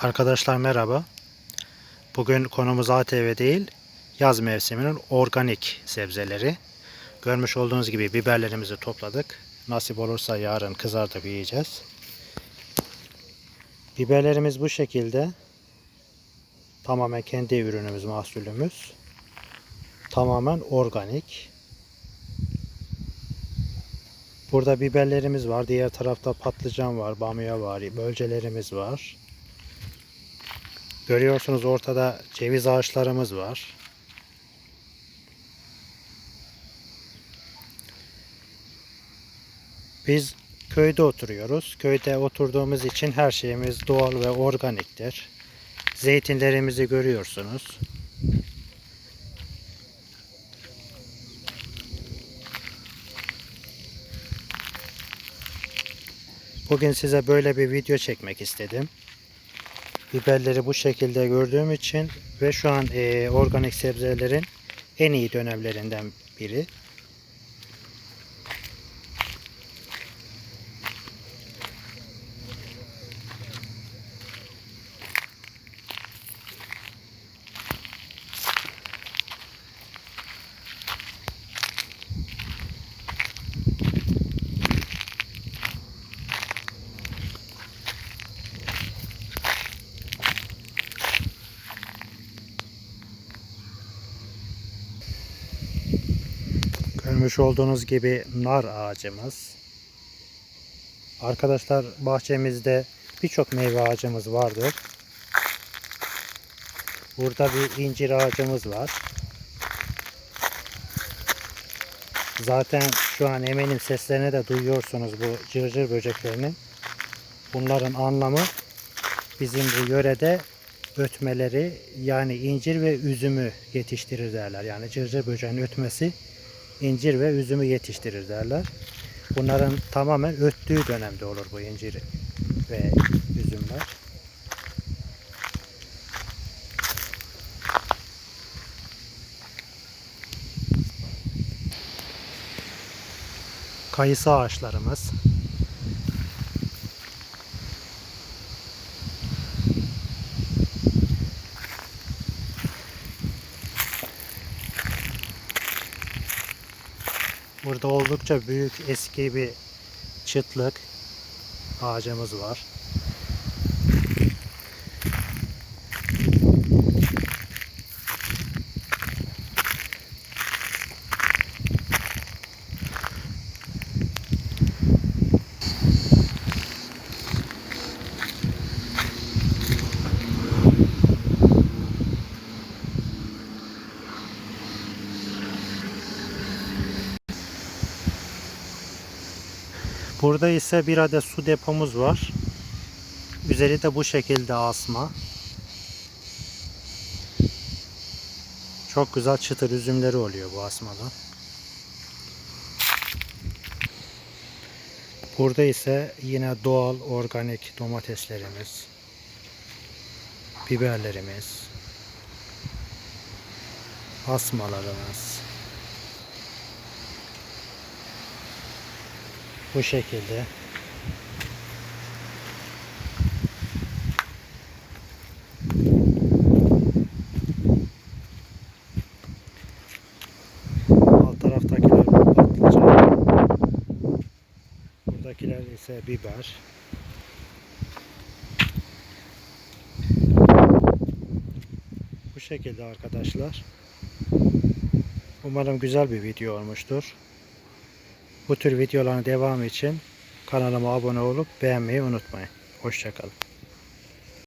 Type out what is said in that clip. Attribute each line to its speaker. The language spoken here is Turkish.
Speaker 1: Arkadaşlar merhaba. Bugün konumuz ATV değil, yaz mevsiminin organik sebzeleri. Görmüş olduğunuz gibi biberlerimizi topladık. Nasip olursa yarın kızartıp yiyeceğiz. Biberlerimiz bu şekilde. Tamamen kendi ürünümüz, mahsulümüz. Tamamen organik. Burada biberlerimiz var. Diğer tarafta patlıcan var, bamya var, bölcelerimiz var. Görüyorsunuz ortada ceviz ağaçlarımız var. Biz köyde oturuyoruz. Köyde oturduğumuz için her şeyimiz doğal ve organiktir. Zeytinlerimizi görüyorsunuz. Bugün size böyle bir video çekmek istedim biberleri bu şekilde gördüğüm için ve şu an e, organik sebzelerin en iyi dönemlerinden biri. Görmüş olduğunuz gibi nar ağacımız. Arkadaşlar bahçemizde birçok meyve ağacımız vardır. Burada bir incir ağacımız var. Zaten şu an eminim seslerini de duyuyorsunuz bu cırcır böceklerinin. Bunların anlamı bizim bu yörede ötmeleri yani incir ve üzümü yetiştirir derler. Yani cırcır böceğinin ötmesi incir ve üzümü yetiştirir derler. Bunların tamamen öttüğü dönemde olur bu incir ve üzümler. Kayısı ağaçlarımız. Burada oldukça büyük eski bir çıtlık ağacımız var. Burada ise bir adet su depomuz var. Üzeri de bu şekilde asma. Çok güzel çıtır üzümleri oluyor bu asmada. Burada ise yine doğal organik domateslerimiz, biberlerimiz, asmalarımız, Bu şekilde. Alt taraftakiler patlıcan. Buradakiler ise biber. Bu şekilde arkadaşlar. Umarım güzel bir video olmuştur. Bu tür videoların devamı için kanalıma abone olup beğenmeyi unutmayın. Hoşçakalın.